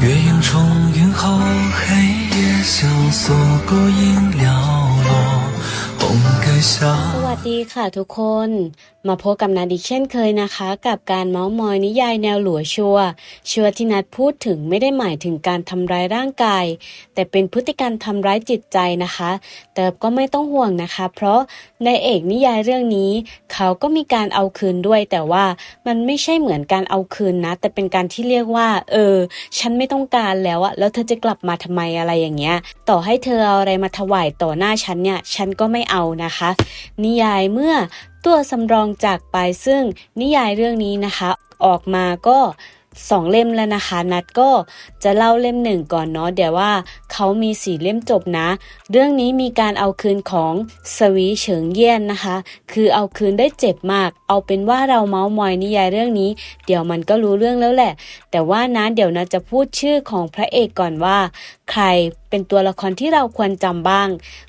月影重云后，黑夜萧索，孤影寥。 สวัสดีค่ะทุกคน มาพบกับนัดอีเช่นเคยนะคะ กับการเมาส์มอยนิยายแนวหลัวชัว ชัวที่นัดพูดถึงไม่ได้หมายถึงการทำร้ายร่างกาย แต่เป็นพฤติกรรมทำร้ายจิตใจนะคะ แต่ก็ไม่ต้องห่วงนะคะ เพราะในเอกนิยายเรื่องนี้ เขาก็มีการเอาคืนด้วย แต่ว่ามันไม่ใช่เหมือนการเอาคืนนะ แต่เป็นการที่เรียกว่า เออ ฉันไม่ต้องการแล้วอะแล้วเธอจะกลับมาทำไมอะไรอย่างเงี้ย ต่อให้เธอเอาอะไรมาถวายต่อหน้าฉันเนี่ย ฉันก็ไม่เอานะคะนิยายเมื่อตัวสำรองจากไปซึ่งนิยายเรื่องนี้นะคะ ออกมาก็สองเล่มแล้วนะคะ นัดก็จะเล่าเล่มหนึ่งก่อนเนาะเดี๋ยวว่าเขามีสี่เล่มจบนะ เรื่องนี้มีการเอาคืนของสวีเฉิงเยี่ยนนะคะ คือเอาคืนได้เจ็บมาก เอาเป็นว่าเราเมาส์มอยนิยายเรื่องนี้ เดี๋ยวมันก็รู้เรื่องแล้วแหละ แต่ว่านะเดี๋ยวนะจะพูดชื่อของพระเอกก่อนว่า ใครเป็นตัวละครที่เราควรจำบ้าง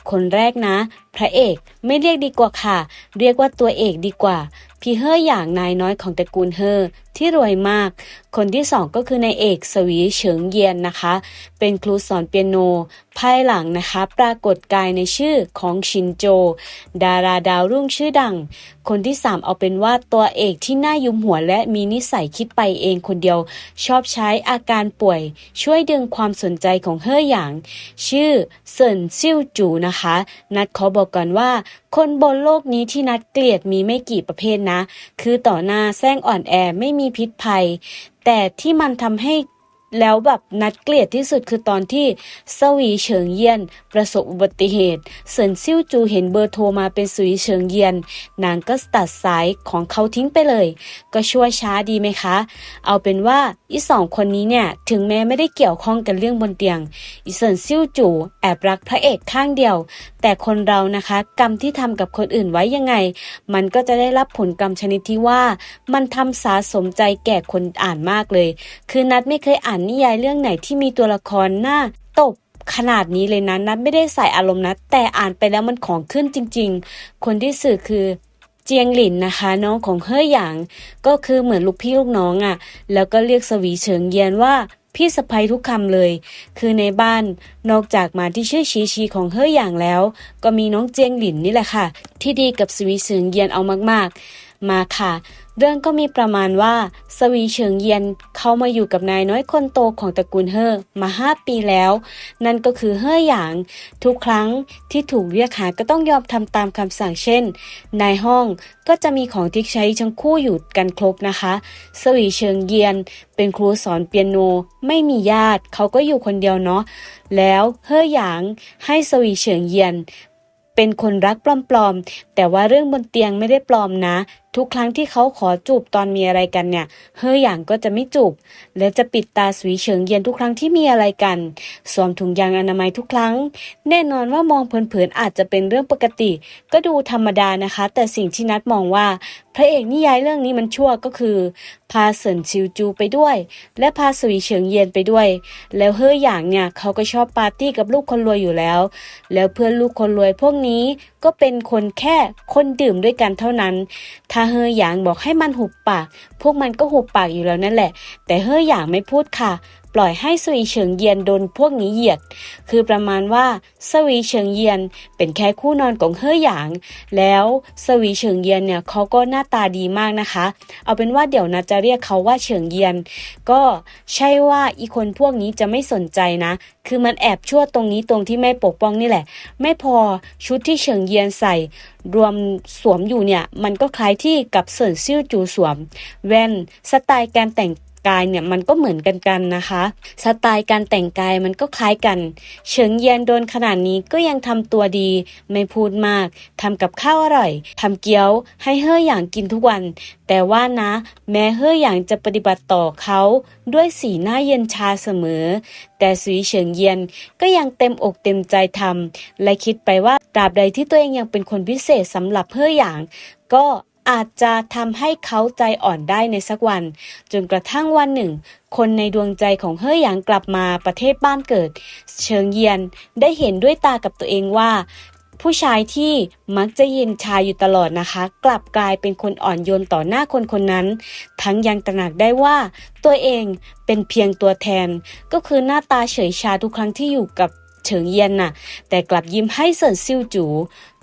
คนแรกนะ พระเอกไม่เรียกดีกว่าค่ะ เรียกว่าตัวเอกดีกว่า พี่เฮออย่างนายน้อยของตระกูลเฮอที่รวยมาก คนที่สองก็คือนายเอกสวีเฉิงเยียนนะคะ เป็นครูสอนเปียโน ภายหลังนะคะปรากฏกายในชื่อของชินโจ ดาราดาวรุ่งชื่อดัง คนที่สามเอาเป็นว่าตัวเอกที่น่ายุมหัวและมีนิสัยคิดไปเองคนเดียว ชอบใช้อาการป่วย ช่วยดึงความสนใจของเฮ่อหยาง ชื่อเซินซิ่วจูนะคะ นัดขอบอกก่อนว่า คนบนโลกนี้ที่นัดเกลียดมีไม่กี่ประเภทนะ คือต่อหน้าแซงอ่อนแอไม่มีพิษภัย แต่ที่มันทำให้ แล้วแบบนัดเกลียดที่สุดคือตอนที่สวีเฉิงเยียน ประสบอุบัติเหตุเซินซิ่วจูเห็นเบอร์โทรมาเป็นสวีเฉิงเยียน นางก็ตัดสายของเขาทิ้งไปเลย ก็ชั่วช้าดีไหมคะ เอาเป็นว่าอีสองคนนี้เนี่ย ถึงแม้ไม่ได้เกี่ยวข้องกันเรื่องบนเตียงอีเซินซิ่วจูแอบรักพระเอกข้างเดียว แต่คนเรานะคะ กรรมที่ทำกับคนอื่นไว้ยังไง มันก็จะได้รับผลกรรมชนิดที่ว่า มันทำสาสมใจแก่คนอ่านมากเลย คือนัดไม่เคยอ่านนิยายเรื่องไหนที่มีตัวละครหน้าตบขนาดนี้เลยนะนัดไม่ได้ใส่อารมณ์นะแต่อ่านไปแล้วมันของขึ้นจริง ๆ คนที่สื่อคือเจียงหลินนะคะ น้องของเฮ่อหยาง ก็คือเหมือนลูกพี่ลูกน้องอะ่ะ แล้วก็เรียกสวีเฉิงเยียนว่าพี่สะพ้ยทุกคำเลย คือในบ้านนอกจากมาที่ชื่อชีชีของเฮ่อหยางแล้ว ก็มีน้องเจียงหลินนี่แหละค่ะ ที่ดีกับสวีเฉิงเยียนเอามากๆ มาค่ะ เรื่องก็มีประมาณว่า สวีเฉิงเยียนเข้ามาอยู่กับนายน้อยคนโตของตระกูลเฮ่อมาห้าปีแล้ว นั่นก็คือเฮ่อหยาง ทุกครั้งที่ถูกเรียกหาก็ต้องยอมทำตามคำสั่งเช่นในห้องก็จะมีของที่ใช้ทั้งคู่อยู่กันครบนะคะ สวีเชิงเยียนเป็นครูสอนเปียโนไม่มีญาติเขาก็อยู่คนเดียวเนาะแล้วเฮ่อหยางให้สวีเฉิงเยียนเป็นคนรักปลอมๆ แต่ว่าเรื่องบนเตียงไม่ได้ปลอมนะ ทุกครั้งที่เขาขอจูบตอนมีอะไรกันเนี่ย เฮ่อหยางก็จะไม่จูบ และจะปิดตาสวีเฉิงเย็นทุกครั้งที่มีอะไรกัน สวมถุงยางอนามัยทุกครั้ง แน่นอนว่ามองเผินๆอาจจะเป็นเรื่องปกติ ก็ดูธรรมดานะคะ แต่สิ่งที่นัดมองว่า พระเอกนิยายเรื่องนี้มันชั่วก็คือ พาเซินชิวจูไปด้วย และพาสวีเฉิงเยียนไปด้วย แล้วเฮ่อหยางเนี่ยเขาก็ชอบปาร์ตี้กับลูกคนรวยอยู่แล้ว แล้วเพื่อนลูกคนรวยพวกนี้ก็เป็นคนแค่คนดื่มด้วยกันเท่านั้น ถ้าเฮ่อหยางบอกให้มันหุบปาก พวกมันก็หุบปากอยู่แล้วนั่นแหละ แต่เฮ่อหยางไม่พูดค่ะ ล่อยให้สวีเฉิงเยียนโดนพวกนี้เหยียด คือประมาณว่าสวีเฉิงเยียนเป็นแค่คู่นอนของเฮ่อหยาง แล้วสวีเฉิงเยียนเนี่ยเขาก็หน้าตาดีมากนะคะ เอาเป็นว่าเดี๋ยวนะจะเรียกเขาว่าเฉิงเยียน ก็ใช่ว่าอีคนพวกนี้จะไม่สนใจนะ คือมันแอบชั่วตรงนี้ตรงที่ไม่ปกป้องนี่แหละ ไม่พอชุดที่เฉิงเยียนใส่รวมสวมอยู่เนี่ย มันก็คล้ายที่กับเซินซิ่วจูสวม แว่นสไตล์การแต่ง กายเนี่ยมันก็เหมือนกันกันนะคะ สไตล์การแต่งกายมันก็คล้ายกัน เฉิงเยียนโดนขนาดนี้ก็ยังทำตัวดี ไม่พูดมากทำกับข้าวอร่อยทำเกี๊ยวให้เฮ่อหยางกินทุกวัน แต่ว่านะ แม้เฮ่อหยางจะปฏิบัติต่อเขาด้วยสีหน้าเย็นชาเสมอ แต่สวีเฉิงเยียนก็ยังเต็มอกเต็มใจทำและคิดไปว่าตราบใดที่ตัวเองยังเป็นคนพิเศษสำหรับเฮ่อหยาง ก็ อาจจะทำให้เขาใจอ่อนได้ในสักวัน จนกระทั่งวันหนึ่ง คนในดวงใจของเฮ่อหยางกลับมาประเทศบ้านเกิด เชิงเยียนได้เห็นด้วยตากับตัวเองว่า ผู้ชายที่มักจะเย็นชาอยู่ตลอดนะคะ กลับกลายเป็นคนอ่อนโยนต่อหน้าคนคนนั้น ทั้งยังตระหนักได้ว่า ตัวเองเป็นเพียงตัวแทน ก็คือหน้าตาเฉยชาทุกครั้งที่อยู่กับเฉิงเยียนน่ะ แต่กลับยิ้มให้เซินซิ่วจู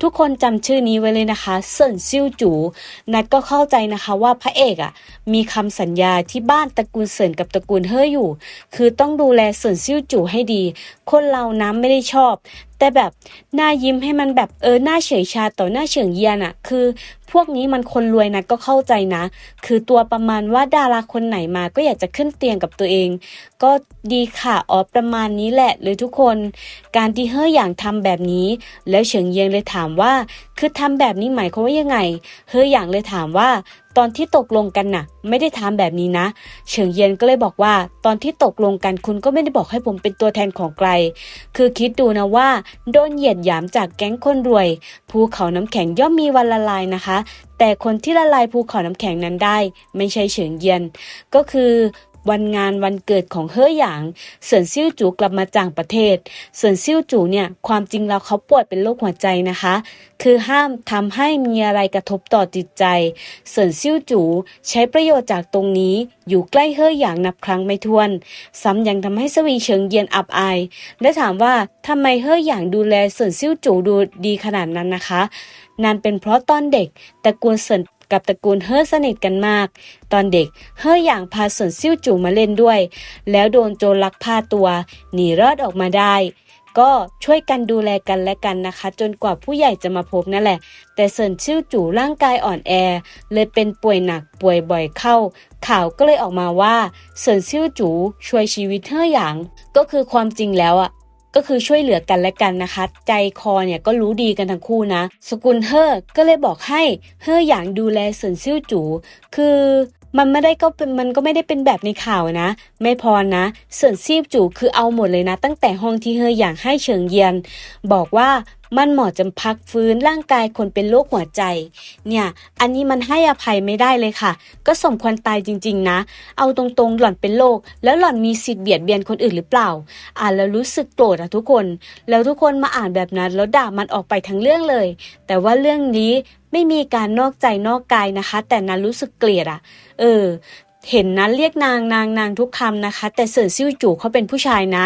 ทุกคนจำชื่อนี้ไว้เลยนะคะเซินซิ่วจูนัดก็เข้าใจนะคะว่าพระเอกอะมีคำสัญญาที่บ้านตระกูลเซินกับตระกูลเฮ่ออยู่ คือต้องดูแลเซินซิ่วจูให้ดี คนเราน้ำไม่ได้ชอบ แต่แบบหน้ายิ้มให้มันแบบเออหน้าเฉยชาต่อหน้าเฉิงเยียนอะ คือ พวกนี้มันคนรวยนะก็เข้าใจนะ คือตัวประมาณว่าดาราคนไหนมาก็อยากจะขึ้นเตียงกับตัวเอง ก็ดีค่ะอ๋อประมาณนี้แหละเลยทุกคน การที่เฮ่ออย่างทำแบบนี้ แล้วเฉิงเยียงเลยถามว่า คือทำแบบนี้หมายความว่ายังไง เฮออย่างเลยถามว่า ตอนที่ตกลงกันน่ะ ไม่ได้ทำแบบนี้นะ เฉิงเยียนก็เลยบอกว่า ตอนที่ตกลงกันคุณก็ไม่ได้บอกให้ผมเป็นตัวแทนของใครคือคิดดูนะว่า โดนเหยียดหยามจากแก๊งคนรวย ภูเขาน้ำแข็งย่อมมีวันละลายนะคะ แต่คนที่ละลายภูเขาน้ำแข็งนั้นได้ ไม่ใช่เฉิงเยียน ก็คือ วันงานวันเกิดของเฮ่อหยางเสินซิ่วจูกลับมาจากประเทศเสินซิ่วจูเนี่ยความจริงแล้วเขาป่วยเป็นโรคหัวใจนะคะ คือห้ามทำให้มีอะไรกระทบต่อจิตใจเสินซิ่วจูใช้ประโยชน์จากตรงนี้อยู่ใกล้เฮ่อหยางนับครั้งไม่ถ้วน ซ้ำยังทำให้สวีเฉิงเยียนอับอายและถามว่าทำไมเฮ่อหยางดูแลเสินซิ่วจูดูดีขนาดนั้นนะคะนั่นเป็นเพราะตอนเด็กตระกูลเสิน กับตระกูลเฮอสนิทกันมาก ตอนเด็กเฮ่อหยางพาเสินซิ่วจูมาเล่นด้วย แล้วโดนโจรลักพาตัว หนีรอดออกมาได้ ก็ช่วยกันดูแลกันและกันนะคะ จนกว่าผู้ใหญ่จะมาพบนั่นแหละ แต่เสินซิ่วจูร่างกายอ่อนแอ เลยเป็นป่วยหนักป่วยบ่อยเข้า ข่าวก็เลยออกมาว่าเสินซิ่วจูช่วยชีวิตเฮ่อหยาง ก็คือความจริงแล้วอะ ก็คือช่วยเหลือกันและกันนะคะ ใจคอเนี่ยก็รู้ดีกันทั้งคู่นะ สกุลเฮ่อก็เลยบอกให้เฮ่อหยางดูแลเซินซิ่วจูคือมันไม่ได้ก็เป็นมันก็ไม่ได้เป็นแบบในข่าวนะ ไม่พอนะเสินซิ่วจูคือเอาหมดเลยนะ ตั้งแต่ห้องที่เฮ่อหยางให้เฉิงเยียน บอกว่ามันเหมาะจะพักฟื้นร่างกายคนเป็นโรคหัวใจ เนี่ย อันนี้มันให้อภัยไม่ได้เลยค่ะ ก็สมควรตายจริง ๆ นะ เอาตรงๆ หล่อนเป็นโรคแล้วหล่อนมีสิทธิ์เบียดเบียนคนอื่นหรือเปล่า อ่านแล้วรู้สึกโกรธอะทุกคน แล้วทุกคนมาอ่านแบบนั้นแล้วด่ามันออกไปทั้งเรื่องเลย แต่ว่าเรื่องนี้ไม่มีการนอกใจนอกกายนะคะ แต่นั้นรู้สึกเกลียดอะเออ เห็นนั้นเรียกนางนางนางทุกคำนะคะ แต่เสินซิ่วจู่เขาเป็นผู้ชายนะ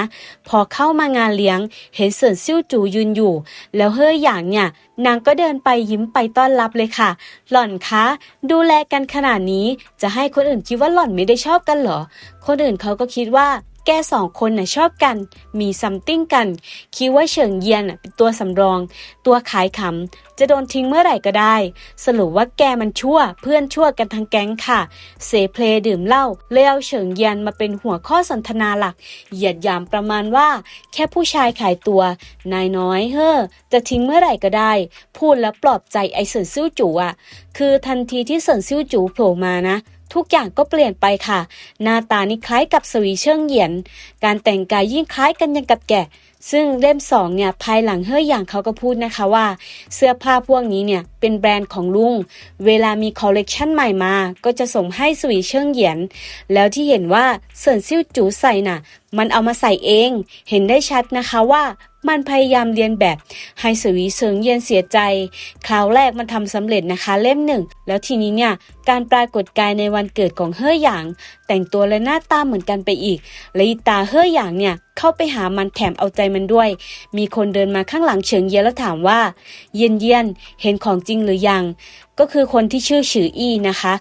พอเข้ามางานเลี้ยง เห็นเสินซิ่วจู่ยืนอยู่ แล้วเฮ้ยอย่างเนี่ย นางก็เดินไปยิ้มไปต้อนรับเลยค่ะ หล่อนคะ ดูแลกันขนาดนี้ จะให้คนอื่นคิดว่าหล่อนไม่ได้ชอบกันเหรอ คนอื่นเขาก็คิดว่า แกสองคนน่ะชอบกัน มีซัมติ้งกัน คิดว่าเฉิงเยียนน่ะเป็นตัวสำรอง ตัวขายขำ จะโดนทิ้งเมื่อไหร่ก็ได้ สรุปว่าแกมันชั่ว เพื่อนชั่วกันทั้งแก๊งค่ะ เสเพลดื่มเหล้าเลยเอาเฉิงเยียนมาเป็นหัวข้อสนทนาหลัก เหยียดยามประมาณว่า แค่ผู้ชายขายตัว นายน้อยเฮ้อ จะทิ้งเมื่อไหร่ก็ได้ พูดแล้วปลอบใจไอ้เสินซิ่วจูอะคือทันทีที่เสินซิ่วจูโผล่มานะ ทุกอย่างก็เปลี่ยนไปค่ะ หน้าตานี่คล้ายกับสวีเชิงเหยียน การแต่งกายยิ่งคล้ายกันยังกับแกะ ซึ่งเล่มสองเนี่ยภายหลังเฮ่ยอย่างเขาก็พูดนะคะว่า เสื้อผ้าพวกนี้เนี่ยเป็นแบรนด์ของลุง เวลามีคอลเลกชันใหม่มา ก็จะส่งให้สวีเชิงเหยียน แล้วที่เห็นว่าเสินซิ่วจูใส่น่ะมันเอามาใส่เอง เห็นได้ชัดนะคะว่ามันพยายามเรียนแบบให้สวีเซิงเยียนเสียใจ คราวแรกมันทำสำเร็จนะคะเล่มหนึ่ง แล้วทีนี้เนี่ย การปรากฏกายในวันเกิดของเฮ่อหยาง แต่งตัวและหน้าตาเหมือนกันไปอีก และอีตาเฮ่อหยางเนี่ย เข้าไปหามันแถมเอาใจมันด้วย มีคนเดินมาข้างหลังเฉิงเยียนแล้วถามว่า เยียนเยียนเห็นของจริงหรือยัง ก็คือคนที่ชื่อฉืออี้นะคะ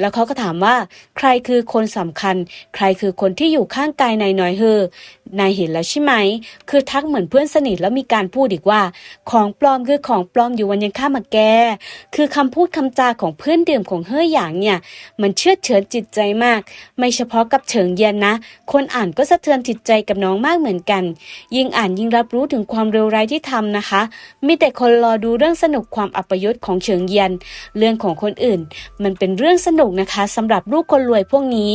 แล้วเขาก็ถามว่า ใครคือคนสำคัญ ใครคือคนที่อยู่ข้างกายนายน้อยเฮอนายเห็นแล้วใช่ไหม คือทักเหมือนเพื่อนสนิทแล้วมีการพูดอีกว่า ของปลอมคือของปลอมอยู่วันยังข้ามาแก คือคำพูดคำจาของเพื่อนดื่มของเฮ่อหยางเนี่ย มันเชื่อเฉือนจิตใจมาก ไม่เฉพาะกับเฉิงเยียนนะ คนอ่านก็สะเทือนจิตใจกับน้องมากเหมือนกัน ยิ่งอ่านยิ่งรับรู้ถึงความเร็วร้ายที่ทำนะคะ มีแต่คนรอดูเรื่องสนุกความอัปยศของเฉิงเยียน เรื่องของคนอื่น มันเป็นเรื่องสนุกนะคะสำหรับลูกคนรวยพวกนี้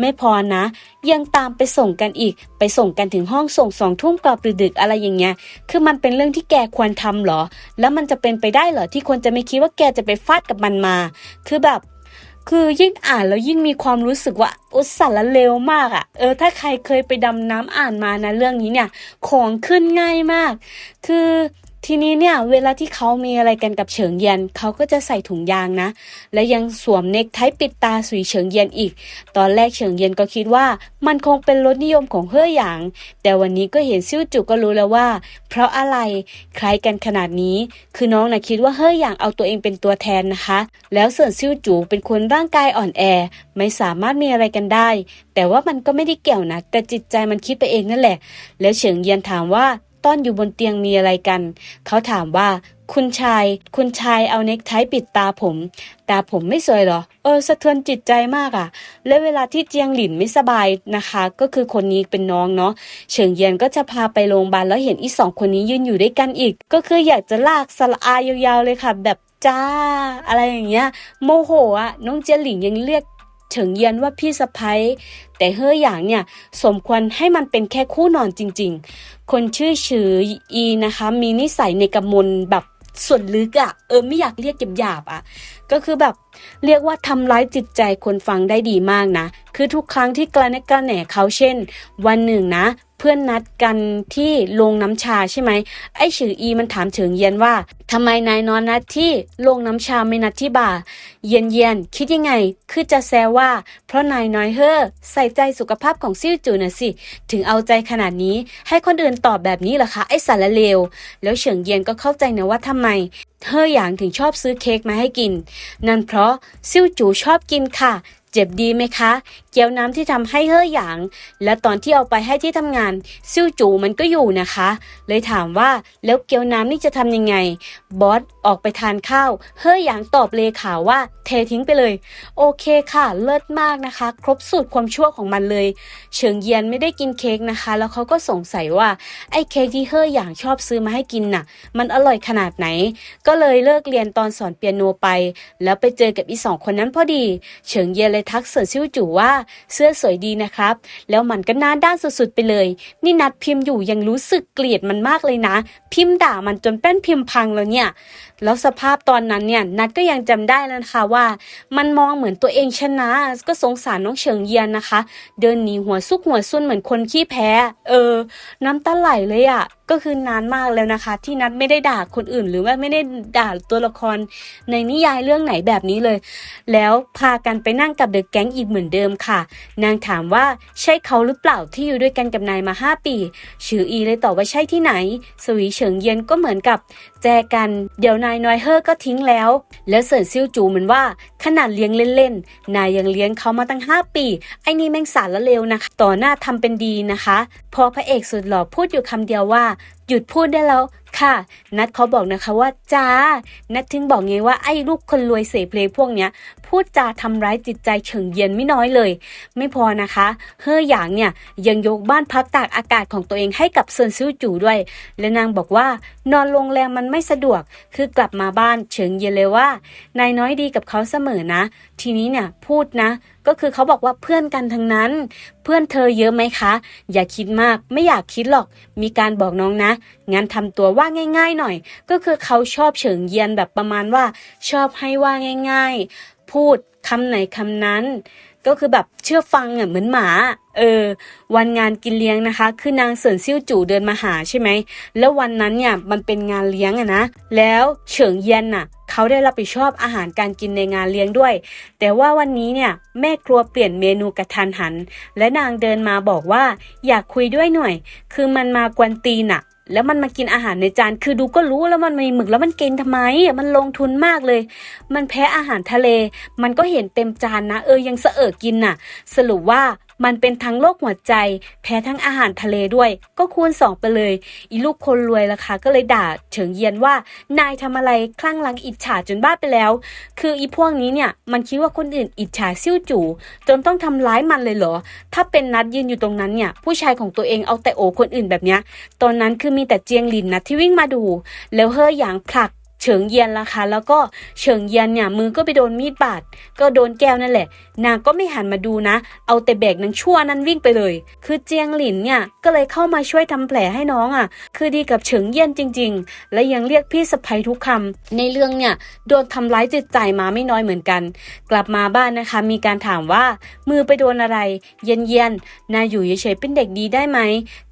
ไม่พอนะยังตามไปส่งกันอีก ไปส่งกันถึงห้องส่งสองทุ่มกรอบหรือดึกอะไรอย่างเงี้ย คือมันเป็นเรื่องที่แกควรทำเหรอ แล้วมันจะเป็นไปได้เหรอที่คนจะไม่คิดว่าแกจะไปฟาดกับมันมา คือแบบคือยิ่งอ่านแล้วยิ่งมีความรู้สึกว่าอุสารเลวมากอะ่ะ เออ ถ้าใครเคยไปดำน้ำอ่านมานะเรื่องนี้เนี่ย ของขึ้นง่ายมาก คือ ทีนี้เนี่ยเวลาที่เขามีอะไรกันกับเฉิงเยียนเขาก็จะใส่ถุงยางนะ และยังสวมเนคไทปิดตาสุยเฉิงเยียนอีก ตอนแรกเฉิงเยียนก็คิดว่า มันคงเป็นรสนิยมของเฮ่อหยาง แต่วันนี้ก็เห็นซิ่วจูก็รู้แล้วว่า เพราะอะไรคล้ายกันขนาดนี้ คือน้องนะคิดว่าเฮ่อหยางเอาตัวเองเป็นตัวแทนนะคะ แล้วส่วนซิ่วจูเป็นคนร่างกายอ่อนแอ ไม่สามารถมีอะไรกันได้ แต่ว่ามันก็ไม่ได้เกี่ยวนะแต่จิตใจมันคิดไปเองนั่นแหละ แล้วเฉิงเยียนถามว่า ตอนอยู่บนเตียงมีอะไรกัน เขาถามว่า คุณชาย คุณชายเอาเน็กไทปิดตาผม ตาผมไม่สวยเหรอ เออ สะเทือนจิตใจมากอะ่ะ และเวลาที่เจียงหลินไม่สบายนะคะ ก็คือคนนี้เป็นน้องเนาะ เฉิงเยียนก็จะพาไปโรงพยาบาลแล้วเห็นอีสองคนนี้ยืนอยู่ด้วยกันอีก ก็คืออยากจะลากสละอายาวๆเลยค่ะ แบบจ้า อะไรอย่างเงี้ย โมโหอะ่ะ น้องเจียงหลินยังเรียก เฉิงเยียนว่าพี่สะพ้ยแต่เฮ้ออยางเนี่ยสมควรให้มันเป็นแค่คู่นอนจริง ๆ คนชื่อฉืออีนะคะ มีนิสัยในกำมลแบบส่วนลึกอะ่ะเออไม่อยากเรียกหยาบๆอะ ก็คือแบบเรียกว่าทำร้ายจิตใจคนฟังได้ดีมากนะ คือทุกครั้งที่กระแนกกระแหน่เขาเช่น วันหนึ่งนะ เพื่อนนัดกันที่โรงน้ำชาใช่ไหมไอ้ฉืออีมันถามเฉิงเยียนว่าทำไมนายนอนนัดที่โรงน้ำชาไม่นัดที่บาร์เยียนเยียนคิดยังไง คือจะแซวว่า เพราะนายน้อยเฮ้อใส่ใจสุขภาพของซิ่วจูน่ะสิ ถึงเอาใจขนาดนี้ ให้คนอื่นตอบแบบนี้เหรอคะไอ้สารเลว แล้วเฉิงเยียนก็เข้าใจนะว่าทำไมเธออย่างถึงชอบซื้อเค้กมาให้กิน นั่นเพราะซิ่วจูชอบกินค่ะ เจ็บดีไหมคะ เกี๊ยวน้ำที่ทำให้เฮ่อหยาง และตอนที่เอาไปให้ที่ทำงาน ซิ่วจูมันก็อยู่นะคะ เลยถามว่าแล้วเกี๊ยวน้ำนี่จะทำยังไง บอสออกไปทานข้าว เฮ่อหยางตอบเลขาว่าเททิ้งไปเลย โอเคค่ะ เลิศมากนะคะ ครบสูตรความชั่วของมันเลย เฉิงเยียนไม่ได้กินเค้กนะคะ แล้วเขาก็สงสัยว่าไอ้เค้กที่เฮ่อหยางชอบซื้อมาให้กินน่ะ มันอร่อยขนาดไหน ก็เลยเลิกเรียนตอนสอนเปียโนไป แล้วไปเจอกับอีสองคนนั้นพอดี เฉิงเยียนเลยทักเสิร์ซิ่วจู่ว่าเสื้อสวยดีนะครับ แล้วมันก็หน้าด้านสุดๆไปเลย นี่นัดพิมพ์อยู่ยังรู้สึกเกลียดมันมากเลยนะ พิมพ์ด่ามันจนแป้นพิมพ์พังแล้วเนี่ย แล้วสภาพตอนนั้นเนี่ยนัดก็ยังจำได้แล้วนะคะว่า มันมองเหมือนตัวเองชนะ ก็สงสารน้องเฉิงเยียนนะคะ เดินหนีหัวซุกหัวซุนเหมือนคนขี้แพ้ เออ น้ำตาไหลเลยอะ่ะก็คือนานมากแล้วนะคะ ที่นัดไม่ได้ด่าคนอื่น หรือว่าไม่ได้ด่าตัวละคร ในนิยายเรื่องไหนแบบนี้เลย แล้วพากันไปนั่งกับเดอะแก๊งอีกเหมือนเดิมค่ะ นางถามว่าใช่เขาหรือเปล่าที่อยู่ด้วยกันกับนายมาห้าปี ชื่ออีเลยตอบว่าใช่ที่ไหน สวีเฉิงเย็นก็เหมือนกับแจกัน เดี๋ยวนายน้อยเฮอร์ก็ทิ้งแล้ว แล้วเสิร์นซิ่วจูเหมือนว่า ขนาดเลี้ยงเล่นๆ นายยังเลี้ยงเขามาตั้ง 5 ปี ไอ้นี่แม่งสารละเลวนะคะ ต่อหน้าทำเป็นดีนะคะ พอพระเอกสุดหล่อพูดอยู่คำเดียวว่า หยุดพูดได้แล้วค่ะ นัดเขาบอกนะคะว่าจ้า นัดถึงบอกไงว่าไอ้ลูกคนรวยเสเพลพวกเนี้ย พูดจาทำร้ายจิตใจเฉิงเย็นไม่น้อยเลย ไม่พอนะคะ เฮ่อหยางเนี่ยยังยกบ้านพักตากอากาศของตัวเองให้กับเซินซิวจู่ด้วย และนางบอกว่านอนโรงแรมมันไม่สะดวก คือกลับมาบ้านเฉิงเย็นเลยว่านายน้อยดีกับเขาเสมอนะ ทีนี้เนี่ยพูดนะ ก็คือเขาบอกว่าเพื่อนกันทั้งนั้น เพื่อนเธอเยอะไหมคะ อย่าคิดมากไม่อยากคิดหรอก มีการบอกน้องนะงั้นทำตัวว่าง่าย ๆ หน่อย ก็คือเขาชอบเฉิงเยียนแบบประมาณว่า ชอบให้ว่าง่าย ๆ พูดคำไหนคำนั้น ก็คือแบบเชื่อฟังอะเหมือนหมา เออ วันงานกินเลี้ยงนะคะ คือนางเสินซิ่วจู่เดินมาหาใช่ไหม แล้ววันนั้นเนี่ยมันเป็นงานเลี้ยงอะนะ แล้วเฉิงเยียนน่ะเขาได้รับผิดชอบอาหารการกินในงานเลี้ยงด้วย แต่ว่าวันนี้เนี่ยแม่ครัวเปลี่ยนเมนูกระทันหัน และนางเดินมาบอกว่า อยากคุยด้วยหน่อย คือมันมากวนตีนอะ แล้วมันมากินอาหารในจาน คือดูก็รู้แล้วมันมีหมึกแล้วมันกินทำไม มันลงทุนมากเลย มันแพ้อาหารทะเล มันก็เห็นเต็มจานนะ เออยังเสอะกินน่ะ สรุปว่า มันเป็นทั้งโรคหัวใจ แพ้ทั้งอาหารทะเลด้วย ก็คูณสองไปเลย อีลูกคนรวยล่ะคะก็เลยด่าเฉิงเยียนว่า นายทำอะไรคลั่งรังอิจฉาจนบ้าไปแล้ว คืออีพวกนี้เนี่ยมันคิดว่าคนอื่นอิจฉาซิ่วจู่จนต้องทำร้ายมันเลยเหรอ ถ้าเป็นนัดยืนอยู่ตรงนั้นเนี่ยผู้ชายของตัวเองเอาแต่โอคนอื่นแบบเนี้ยตอนนั้นคือมีแต่เจียงหลินนะที่วิ่งมาดู แล้วเฮ่อหยางผลัก เฉิงเยียนล่ะคะ แล้วก็เฉิงเยียนเนี่ยมือก็ไปโดนมีดบาดก็โดนแก้วนั่นแหละ นางก็ไม่หันมาดูนะ เอาแต่แบกนางชั่วนั้นวิ่งไปเลย คือเจียงหลินเนี่ยก็เลยเข้ามาช่วยทำแผลให้น้องอะ คือดีกับเฉิงเยียนจริง ๆ และยังเรียกพี่สะใภ้ทุกคำในเรื่องเนี่ยโดนทำร้ายจิตใจมาไม่น้อยเหมือนกัน กลับมาบ้านนะคะ มีการถามว่ามือไปโดนอะไร เย็นเย็นนายอยู่เฉยๆเป็นเด็กดีได้ไหม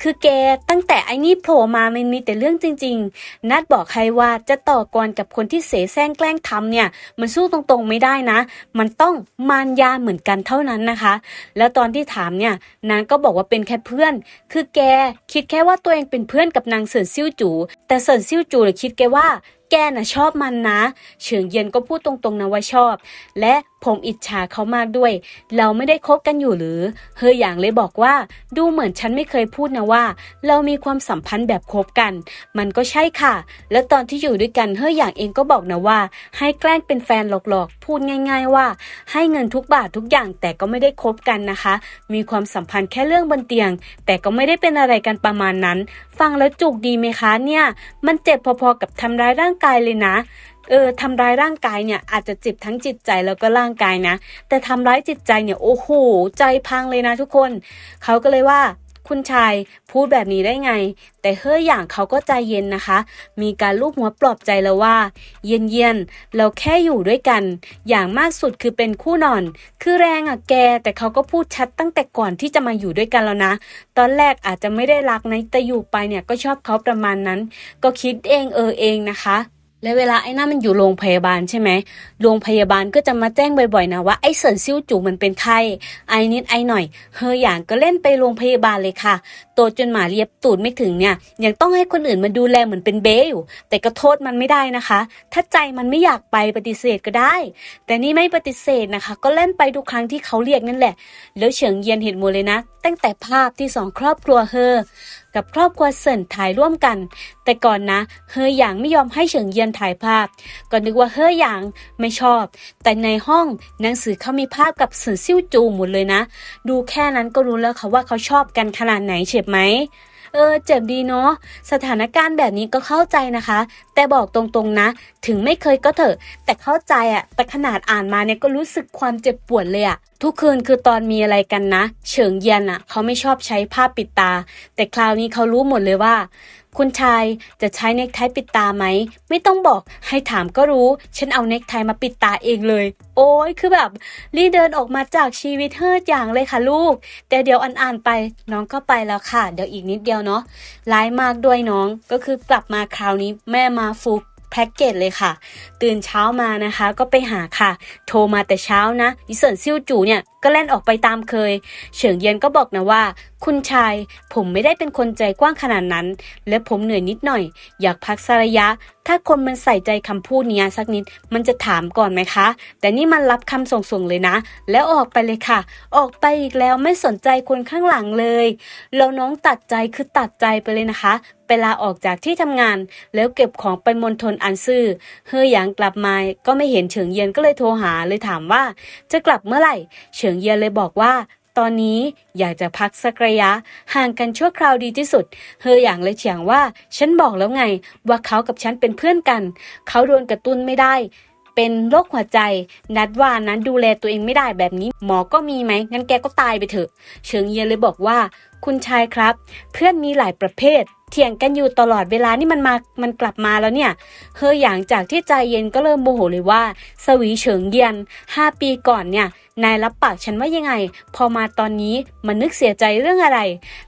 คือแกตั้งแต่ไอ้นี่โผล่มามันมีแต่เรื่องจริง ๆ นัดบอกใครว่าจะต่อกรกับคนที่เสแสร้งแกล้งทำเนี่ย มันสู้ตรงๆไม่ได้นะ มันต้องมารยาเหมือนกันเท่านั้นนะคะ แล้วตอนที่ถามเนี่ยนางก็บอกว่าเป็นแค่เพื่อน คือแกคิดแค่ว่าตัวเองเป็นเพื่อนกับนางเสินซิ่วจูแต่เสินซิ่วจูเนี่ยคิดแกว่าแกน่ะชอบมันนะ เฉิงเย็นก็พูดตรงๆนะว่าชอบ และผมอิจฉาเขามากด้วย เราไม่ได้คบกันอยู่หรือ เฮออย่างเลยบอกว่า ดูเหมือนฉันไม่เคยพูดนะว่า เรามีความสัมพันธ์แบบคบกัน มันก็ใช่ค่ะ แล้วตอนที่อยู่ด้วยกันเฮออย่างเองก็บอกนะว่า ให้แกล้งเป็นแฟนหลอกๆ พูดง่าย ๆ ว่า ให้เงินทุกบาททุกอย่างแต่ก็ไม่ได้คบกันนะคะ มีความสัมพันธ์แค่เรื่องบนเตียง แต่ก็ไม่ได้เป็นอะไรกันประมาณนั้น ฟังแล้วจุกดีไหมคะเนี่ย มันเจ็บพอๆกับทำร้ายร่างกายเลยนะ เออทำร้ายร่างกายเนี่ยอาจจะเจ็บทั้งจิตใจแล้วก็ร่างกายนะ แต่ทำร้ายจิตใจเนี่ยโอ้โหใจพังเลยนะทุกคน เขาก็เลยว่าคุณชายพูดแบบนี้ได้ไง แต่เฮ้ยอย่างเขาก็ใจเย็นนะคะ มีการลูบหัวปลอบใจแล้วว่า เย็นเย็นเราแค่อยู่ด้วยกัน อย่างมากสุดคือเป็นคู่นอน คือแรงอะแก แต่เขาก็พูดชัดตั้งแต่ก่อนที่จะมาอยู่ด้วยกันแล้วนะ ตอนแรกอาจจะไม่ได้รักนะแต่อยู่ไปเนี่ยก็ชอบเขาประมาณนั้น ก็คิดเองเออเองนะคะ และเวลาไอ้นั่นมันอยู่โรงพยาบาลใช่ไหม โรงพยาบาลก็จะมาแจ้งบ่อยๆนะว่าไอ้เสินซิ่วจูมันเป็นไข้ ไอ้นิดไอ้หน่อย เฮออย่างก็เล่นไปโรงพยาบาลเลยค่ะ โตจนหมาเลียบตูดไม่ถึงเนี่ย ยังต้องให้คนอื่นมาดูแลเหมือนเป็นเบ้อยู่ แต่ก็โทษมันไม่ได้นะคะ ถ้าใจมันไม่อยากไปปฏิเสธก็ได้ แต่นี่ไม่ปฏิเสธนะคะ ก็เล่นไปทุกครั้งที่เขาเรียกนั่นแหละ แล้วเฉิงเยียนเห็นหมดเลยนะ ตั้งแต่ภาพที่สองครอบครัวเฮอกับครอบครัวเซินถ่ายร่วมกัน แต่ก่อนนะเฮอหยางไม่ยอมให้เฉิงเยียนถ่ายภาพ ก็นึกว่าเฮอหยางไม่ชอบ แต่ในห้องหนังสือเขามีภาพกับเสินซิ่วจูหมดเลยนะ ดูแค่นั้นก็รู้แล้วค่ะว่าเขาชอบกันขนาดไหนเจ็บไหมเออเจ็บดีเนาะสถานการณ์แบบนี้ก็เข้าใจนะคะ แต่บอกตรงๆนะ ถึงไม่เคยก็เถอะ แต่เข้าใจอะแต่ขนาดอ่านมาเนี่ยก็รู้สึกความเจ็บปวดเลยอะทุกคืนคือตอนมีอะไรกันนะ เฉิงเยียนอะเขาไม่ชอบใช้ผ้าปิดตา แต่คราวนี้เขารู้หมดเลยว่า คุณชายจะใช้เนคไทปิดตาไหม ไม่ต้องบอกให้ถามก็รู้ ฉันเอาเนคไทมาปิดตาเองเลย โอ้ยคือแบบรีเดินออกมาจากชีวิตเฮิดอย่างเลยค่ะลูก แต่เดี๋ยวอ่านๆไปน้องก็ไปแล้วค่ะ เดี๋ยวอีกนิดเดียวเนาะร้ายมากด้วยน้องก็คือกลับมาคราวนี้แม่มาฟุกแพ็กเกจเลยค่ะ ตื่นเช้ามานะคะ ก็ไปหาค่ะ โทรมาแต่เช้านะอีเสินซิ่วจู่เนี่ย ก็เล่นออกไปตามเคย เฉิงเย็นก็บอกนะว่า คุณชาย ผมไม่ได้เป็นคนใจกว้างขนาดนั้น และผมเหนื่อยนิดหน่อย อยากพักสักระยะ ถ้าคนมันใส่ใจคำพูดเนี้ยสักนิด มันจะถามก่อนไหมคะ แต่นี่มันรับคำส่งๆเลยนะ แล้วออกไปเลยค่ะ ออกไปอีกแล้วไม่สนใจคนข้างหลังเลยแล้วน้องตัดใจคือตัดใจไปเลยนะคะไปลาออกจากที่ทำงาน แล้วเก็บของไปมณฑลอันซื่อเฮอหยางกลับมาก็ไม่เห็นเฉิงเยียนก็เลยโทรหาเลยถามว่า จะกลับเมื่อไหร่ เฉิงเยียเลยบอกว่า ตอนนี้อยากจะพักสักระยะ ห่างกันชั่วคราวดีที่สุด เฮออย่างเลยเฉียงว่า ฉันบอกแล้วไง ว่าเขากับฉันเป็นเพื่อนกัน เขาโดนกระตุ้นไม่ได้ เป็นโรคหัวใจ นัดว่านั้นดูแลตัวเองไม่ได้แบบนี้ หมอก็มีไหมงั้นแกก็ตายไปเถอะ เฉิงเยียเลยบอกว่า คุณชายครับ เพื่อนมีหลายประเภท เถียงกันอยู่ตลอดเวลานี่มันมา มันกลับมาแล้วเนี่ย เฮออย่างจากที่ใจเย็นก็เริ่มโมโหเลยว่า สวีเฉิงเยียนห้าปีก่อนเนี่ย นายรับปากฉันว่ายังไง พอมาตอนนี้มันนึกเสียใจเรื่องอะไร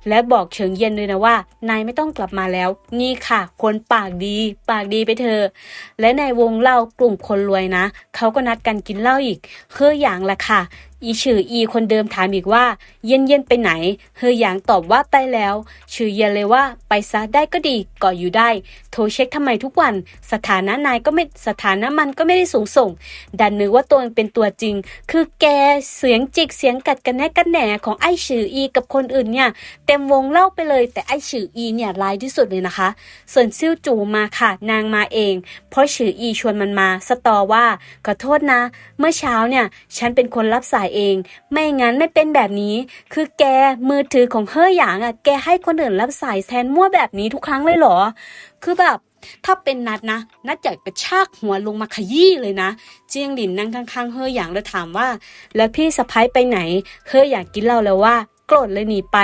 และบอกเฉิงเย็นเลยนะว่า นายไม่ต้องกลับมาแล้ว นี่ค่ะ คนปากดี ปากดีไปเถอะและในวงเล่ากลุ่มคนรวยนะ เขาก็นัดกันกินเหล้าอีก เฮออย่างละค่ะ อีฉืออีคนเดิมถามอีกว่า เย็นเย็นไปไหน เฮอหยางตอบว่าไปแล้วชื่อเย็นเลยว่าไปซะได้ก็ดีก่ออยู่ได้ โทรเช็คทำไมทุกวัน สถานะนายก็ไม่สถานะมันก็ไม่ได้สูงส่ง ดันนึกว่าตัวเองเป็นตัวจริง คือแกเสียงจิกเสียงกัดกันแน่กันแหน่ของไอฉืออีกับคนอื่นเนี่ย เต็มวงเล่าไปเลย แต่ไอฉืออีเนี่ยร้ายที่สุดเลยนะคะ ส่วนซิ่วจูมาค่ะนางมาเอง เพราะชื่ออีชวนมันมา สตอว่าขอโทษนะ เมื่อเช้าเนี่ยฉันเป็นคนรับสายเอง ไม่งั้นไม่เป็นแบบนี้ คือแกมือถือของเฮอหยางอะ แกให้คนอื่นรับสายแทนมั่วแบบนี้ทุกครั้งเลยเหรอ คือแบบถ้าเป็นนัดนะนัดอยากกระชากหัวลงมาขยี้เลยนะ เจียงหลินนั่งข้างๆเฮอหยางแล้วถามว่า แล้วพี่สะพ้ายไปไหนเฮออยากกินเหล้าแล้วว่า โกรธเลยหนีไป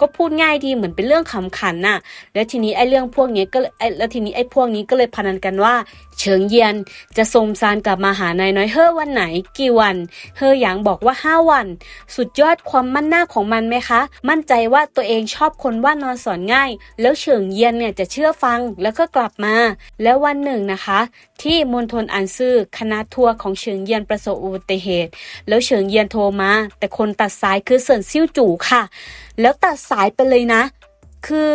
ก็พูดง่ายดีเหมือนเป็นเรื่องขำขันน่ะ แล้วทีนี้ไอ้เรื่องพวกนี้ก็ไอ้แล้วทีนี้ไอ้พวกนี้ก็เลยพนันกันว่า เฉิงเยียนจะสมซานกลับมาหานายน้อยเฮอวันไหน กี่วัน เฮอหยางบอกว่าห้าวัน สุดยอดความมั่นหน้าของมันไหมคะ มั่นใจว่าตัวเองชอบคนว่านอนสอนง่าย แล้วเฉิงเยียนเนี่ยจะเชื่อฟังแล้วก็กลับมา แล้ววันหนึ่งนะคะ ที่มณฑลอันซื่อคณะทัวร์ของเฉิงเยียนประสบอุบัติเหตุ แล้วเฉิงเยียนโทรมา แต่คนตัดสายคือเซินซิ่วจู่ค่ะ แล้วตัดสายไปเลยนะ คือ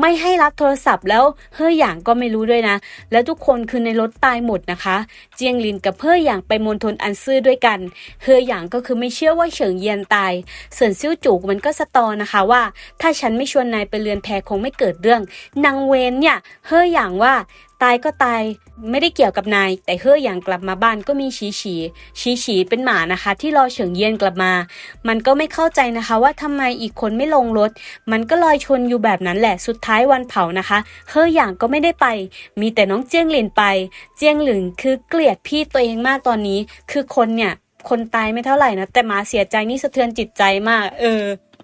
ไม่ให้รับโทรศัพท์แล้วเฮ่อหยางก็ไม่รู้ด้วยนะ แล้วทุกคนคือในรถตายหมดนะคะ เจียงลินกับเฮ่อหยางไปมณฑลอันซื่อด้วยกันเฮ่อหยางก็คือไม่เชื่อว่าเฉิงเยียนตายเสินซิ่วจูกมันก็สตอนะคะว่า ถ้าฉันไม่ชวนนายไปเรือนแพคงไม่เกิดเรื่องนางเวนเนี่ยเฮ่อหยางว่า ตายก็ตายไม่ได้เกี่ยวกับนาย แต่เฮ่อหยางกลับมาบ้านก็มีฉีฉีฉีฉีเป็นหมานะคะ ที่รอเฉิงเยียนกลับมา มันก็ไม่เข้าใจนะคะว่าทำไมอีกคนไม่ลงรถ มันก็ลอยชนอยู่แบบนั้นแหละสุดท้ายวันเผานะคะเฮอหยางก็ไม่ได้ไป มีแต่น้องเจียงหลินไป เจียงหลินคือเกลียดพี่ตัวเองมากตอนนี้ คือคนเนี่ยคนตายไม่เท่าไหร่นะแต่หมาเสียใจนี่สะเทือนจิตใจมาก เออ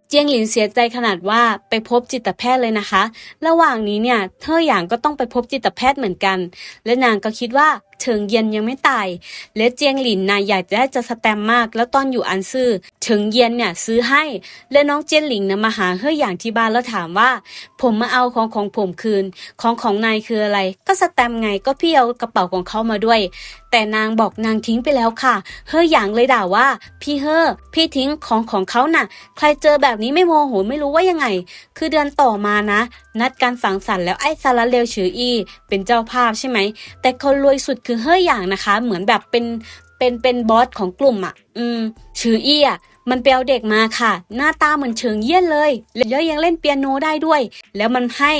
เจียงหลินเสียใจขนาดว่าไปพบจิตแพทย์เลยนะคะ ระหว่างนี้เนี่ยเธอหยางก็ต้องไปพบจิตแพทย์เหมือนกัน และนางก็คิดว่า เฉิงเยียนยังไม่ตาย และเจียงหลินนายอยากได้จะสแตมมาก แล้วตอนอยู่อันซื่อเฉิงเยียนเนี่ยซื้อให้ และน้องเจียนหลิงนะมาหาเฮ่อหยางที่บ้านแล้วถามว่า ผมมาเอาของของผมคืน ของของนายคืออะไร ก็สแตมไงก็พี่เอากระเป๋าของเขามาด้วย แต่นางบอกนางทิ้งไปแล้วค่ะ เฮ่อหยางเลยด่าว่า พี่เฮ่อพี่ทิ้งของของเขาน่ะ ใครเจอแบบนี้ไม่โมโหไม่รู้ว่ายังไง คือเดือนต่อมานะ นัดการสังสรรค์แล้วไอ้ซาลาเลวฉืออีเป็นเจ้าภาพใช่ไหม แต่คนรวยสุดคือเฮ่อหยางนะคะ เหมือนแบบเป็นเป็นเป็นบอสของกลุ่มอะ อืมฉืออี้อะมันไปเอาเด็กมาค่ะ หน้าตาเหมือนเฉิงเยี่ยนเลยแล้วยังเล่นเปียโนได้ด้วย แล้วมันให้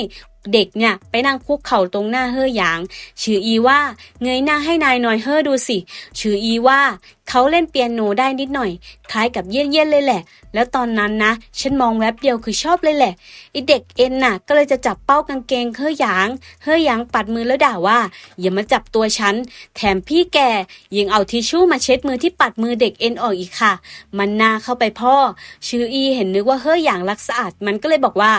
เด็กเนี่ยไปนั่งคุกเข่าตรงหน้าเฮ่อหยาง ชื่ออีว่าเงยหน้าให้นายหน่อยเฮ่อดูสิ ชื่ออีว่าเขาเล่นเปียโนได้นิดหน่อย คล้ายกับเยี่ยนเยี่ยนเลยแหละ แล้วตอนนั้นนะ ฉันมองแวบเดียวคือชอบเลยแหละไอเด็กเอ็นน่ะ ก็เลยจะจับเป้ากางเกงเฮ่อหยางเฮ่อหยางปัดมือแล้วด่าว่า อย่ามาจับตัวฉัน แถมพี่แกยังเอาทิชชู่มาเช็ดมือที่ปัดมือเด็กเอ็นออกอีกค่ะ มันน่าเข้าไปพ่อ ชื่ออีเห็นนึกว่าเฮ่อหยางรักสะอาด มันก็เลยบอกว่า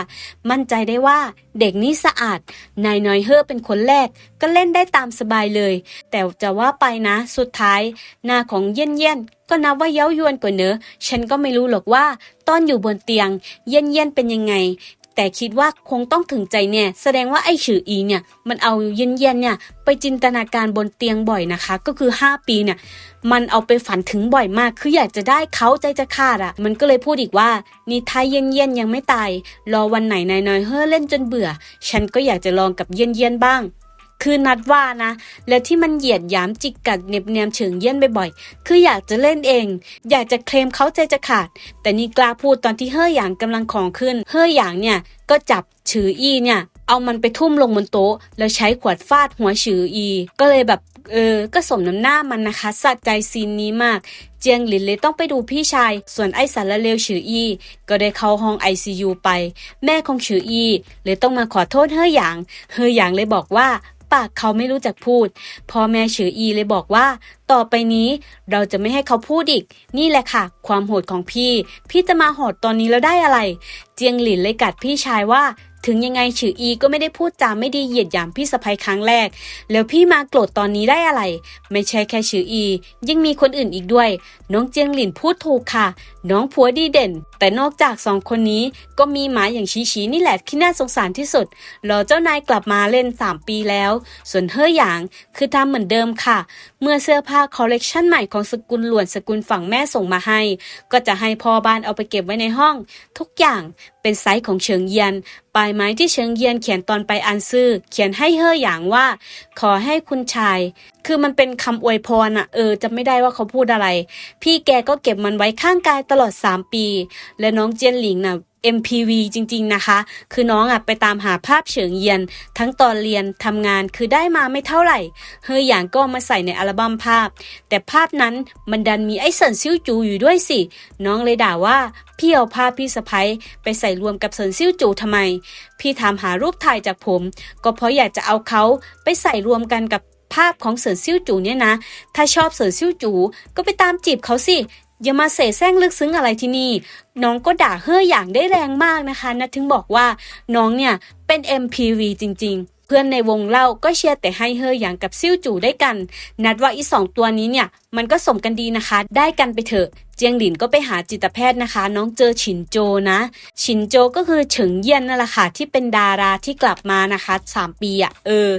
มั่นใจได้ว่าเด็กนี้สะอาด นายน้อยเฮ่อเป็นคนแรก ก็เล่นได้ตามสบายเลย แต่จะว่าไปนะ สุดท้าย หน้าของเยี่ยนเยี่ยน ก็นับว่าเย้ายวนกว่าเนอะ ฉันก็ไม่รู้หรอกว่า ตอนอยู่บนเตียง เยี่ยนเยี่ยนเป็นยังไง แต่คิดว่าคงต้องถึงใจเนี่ย แสดงว่าไอ้ฉืออีเนี่ย มันเอาเยี่ยนเยี่ยนเนี่ย ไปจินตนาการบนเตียงบ่อยนะคะ ก็คือ 5 ปีเนี่ย มันเอาไปฝันถึงบ่อยมาก คืออยากจะได้เขาใจจะขาดอะ่ะ มันก็เลยพูดอีกว่านี่ถ้าเย็นเย็นยังไม่ตาย รอวันไหนนายน้อยเฮ่อเล่นจนเบื่อ ฉันก็อยากจะลองกับเย็นเย็นบ้าง คือนัดว่านะ แล้วที่มันเหยียดหยามจิกกัดเน็บแนมเฉิงเยี่ยนบ่อยๆ คืออยากจะเล่นเอง อยากจะเคลมเขาใจจะขาด แต่นี่กล้าพูดตอนที่เฮ่อหยางกำลังของขึ้น เฮ่อหยางเนี่ยก็จับฉืออี้เนี่ย เอามันไปทุ่มลงบนโต๊ะ แล้วใช้ขวดฟาดหัวฉืออี ก็เลยแบบเออ ก็สมน้ำหน้ามันนะคะสะใจซีนนี้มาก เจียงหลินเลยต้องไปดูพี่ชาย ส่วนไอ้สารเลวฉืออี ก็ได้เข้าห้อง ICU ไป แม่ของฉืออีเลยต้องมาขอโทษเฮ่อหยาง เฮ่อหยางเลยบอกว่า ปากเขาไม่รู้จักพูด พ่อแม่ฉืออีเลยบอกว่า ต่อไปนี้เราจะไม่ให้เขาพูดอีก นี่แหละค่ะ ความโหดของพี่ พี่จะมาโหดตอนนี้แล้วได้อะไร เจียงหลินเลยกัดพี่ชายว่า ถึงยังไงฉืออีก็ไม่ได้พูดจาไม่ดีเหยียดหยามพี่สะพ้ยครั้งแรก แล้วพี่มาโกรธตอนนี้ได้อะไร ไม่ใช่แค่ฉืออี ยังมีคนอื่นอีกด้วย น้องเจียงหลินพูดถูกค่ะ น้องผัวดีเด่น แต่นอกจากสองคนนี้ก็มีหมาอย่างชีชีนี่แหละที่น่าสงสารที่สุด รอเจ้านายกลับมาเล่น 3 ปีแล้ว ส่วนเฮ่อหยางคือทำเหมือนเดิมค่ะ เมื่อเสื้อผ้าคอลเลกชันใหม่ของสกุลหลวนสกุลฝั่งแม่ส่งมาให้ ก็จะให้พ่อบ้านเอาไปเก็บไว้ในห้อง ทุกอย่างเป็นไซส์ของเฉิงเยียน ปลายไม้ที่เฉิงเยียนเขียนตอนไปอันซื่อ เขียนให้เฮ่อหยางว่า ขอให้คุณชาย คือมันเป็นคำอวยพรอะเออจะไม่ได้ว่าเขาพูดอะไร พี่แกก็เก็บมันไว้ข้างกายตลอด 3 ปี และน้องเจียนหลิงน่ะ MPV จริง ๆ นะคะ คือน้องอะไปตามหาภาพเฉิงเยียน ทั้งตอนเรียนทำงานคือได้มาไม่เท่าไหร่ เฮอหยางก็มาใส่ในอัลบั้มภาพ แต่ภาพนั้นมันดันมีไอ้เซินซิ่วจูอยู่ด้วยสิ น้องเลยด่าว่าพี่เอาภาพพี่สะพ้ยไปใส่รวมกับเซินซิ่วจูทำไม พี่ถามหารูปถ่ายจากผม ก็เพราะอยากจะเอาเขาไปใส่รวมกันกับภาพของเสินซิ่วจูเนี่ยนะ ถ้าชอบเสินซิ่วจู ก็ไปตามจีบเขาสิ อย่ามาเสแสร้งลึกซึ้งอะไรที่นี่ น้องก็ด่าเฮ่ออย่างได้แรงมากนะคะนะถึงบอกว่าน้องเนี่ยเป็น MPV จริง ๆ เพื่อนในวงเล่าก็เชียร์แต่ให้เฮ่ออย่างกับซิ่วจู่ได้กัน นัดว่าอีสองตัวนี้เนี่ยมันก็สมกันดีนะคะ ได้กันไปเถอะ เจียงหลินก็ไปหาจิตแพทย์นะคะ น้องเจอฉินโจนะ ฉินโจก็คือเฉิงเยี่ยนนั่นแหละค่ะที่เป็นดาราที่กลับมานะคะสามปีอะ่ะเออ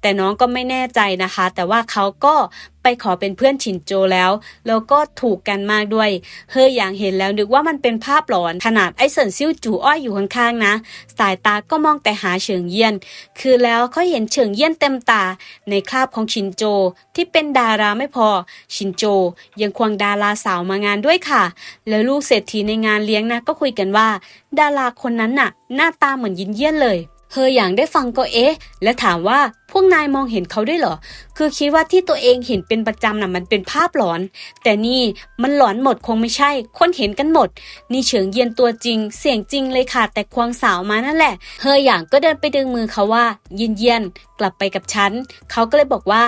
แต่น้องก็ไม่แน่ใจนะคะ แต่ว่าเขาก็ไปขอเป็นเพื่อนฉินโจแล้ว แล้วก็ถูกกันมากด้วย เฮออย่างเห็นแล้วนึกว่ามันเป็นภาพหลอน ขนาดไอ้เสินซิ่วจูอ้อยอยู่ข้างๆนะ สายตาก็มองแต่หาเฉิงเยี่ยน คือแล้วเขาเห็นเฉิงเยี่ยนเต็มตา ในคราบของชินโจที่เป็นดาราไม่พอชินโจยังควงดาราสาวมางานด้วยวยค่ะ แล้วลูกเศรษฐีในงานเลี้ยงนะก็คุยกันว่า ดาราคนนั้นน่ะ หน้าตาเหมือนยินเยี่ยนเลยเฮออย่างได้ฟังก็เอ๊ะ และถามว่าพวกนายมองเห็นเขาด้วยเหรอ คือคิดว่าที่ตัวเองเห็นเป็นประจำน่ะมันเป็นภาพหลอน แต่นี่มันหลอนหมดคงไม่ใช่ คนเห็นกันหมด นี่เฉิงเยียนตัวจริง เสียงจริงเลยค่ะ แต่ควงสาวมานั่นแหละเฮออย่างก็เดินไปดึงมือเขาว่า เยินเยียนกลับไปกับฉัน เขาก็เลยบอกว่า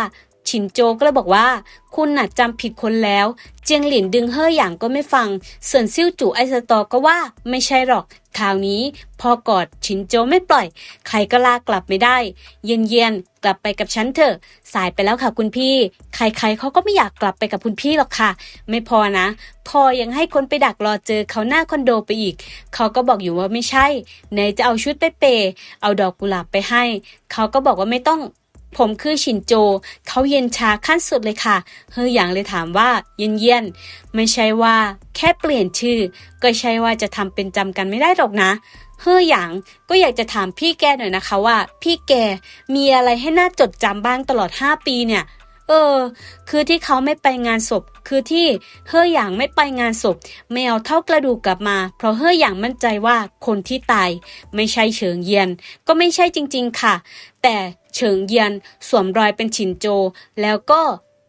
ชินโจก็เลยบอกว่า คุณน่ะจำผิดคนแล้ว เจียงหลินดึงเฮ่ออย่างก็ไม่ฟังเสินซิ่วจู่ไอสตอก็ว่าไม่ใช่หรอกคราวนี้พอกอดชินโจไม่ปล่อย ใครก็ลากลับไม่ได้ เย็นเย็นกลับไปกับฉันเถอะ สายไปแล้วค่ะคุณพี่ ใครๆเขาก็ไม่อยากกลับไปกับคุณพี่หรอกค่ะ ไม่พอนะ พอยังให้คนไปดักรอเจอเขาหน้าคอนโดไปอีก เขาก็บอกอยู่ว่าไม่ใช่ไหนจะเอาชุดไปเปย์เอาดอกกุหลาบไปให้ เขาก็บอกว่าไม่ต้อง ผมคือชินโจ เขาเย็นชาขั้นสุดเลยค่ะ เฮอหยางเลยถามว่า เย็นเย็นไม่ใช่ว่า แค่เปลี่ยนชื่อ ก็ใช่ว่าจะทำเป็นจำกันไม่ได้หรอกนะ เฮอหยางก็อยากจะถามพี่แกหน่อยนะคะว่า พี่แกมีอะไรให้น่าจดจำบ้างตลอด 5 ปีเนี่ย เออ คือที่เขาไม่ไปงานศพ คือที่เฮ่อหยางไม่ไปงานศพ ไม่เอาเท่ากระดูกกลับมา เพราะเฮ่อหยางมั่นใจว่าคนที่ตาย ไม่ใช่เฉิงเยียน ก็ไม่ใช่จริง ๆ ค่ะ แต่ เฉิงเยียนสวมรอยเป็นฉินโจ แล้วก็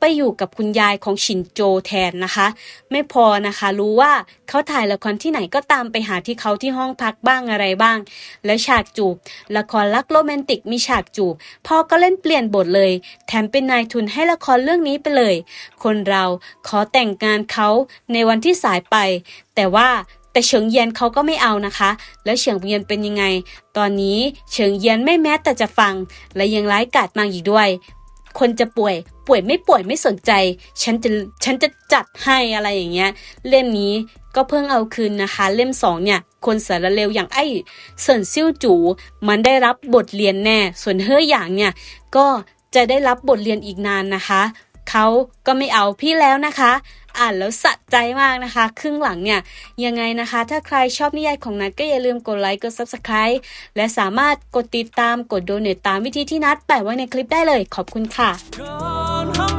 ไปอยู่กับคุณยายของชินโจแทนนะคะ ไม่พอนะคะ รู้ว่าเขาถ่ายละครที่ไหนก็ตามไปหาที่เขาที่ห้องพักบ้างอะไรบ้าง แล้วฉากจูบ ละครรักโรแมนติกมีฉากจูบพ่อก็เล่นเปลี่ยนบทเลย แถมเป็นนายทุนให้ละครเรื่องนี้ไปเลย คนเราขอแต่งงานเขาในวันที่สายไป แต่ว่า แต่เฉิงเยียนเขาก็ไม่เอานะคะ แล้วเฉิงเยียนเป็นยังไง ตอนนี้เฉิงเยียนไม่แม้แต่จะฟัง และยังร้ายกาจมากอีกด้วย คนจะป่วย ป่วยไม่ป่วยไม่สนใจ ฉันจะฉันจะจัดให้อะไรอย่างเงี้ย เล่มนี้ก็เพิ่งเอาคืนนะคะ เล่มสองเนี่ย คนสารเลวอย่างไอ้เซินซิ่วจูมันได้รับบทเรียนแน่ ส่วนเฮ่อหยางเนี่ยก็จะได้รับบทเรียนอีกนานนะคะเขาก็ไม่เอาพี่แล้วนะคะ อ่านแล้วสะใจมากนะคะ ครึ่งหลังเนี่ย ยังไงนะคะ ถ้าใครชอบนิยายของนัดก็อย่าลืมกดไลค์กด Subscribe และสามารถกดติดตามกดโดเนตตามวิธีที่นัดแปะไว้ในคลิปได้เลยขอบคุณค่ะ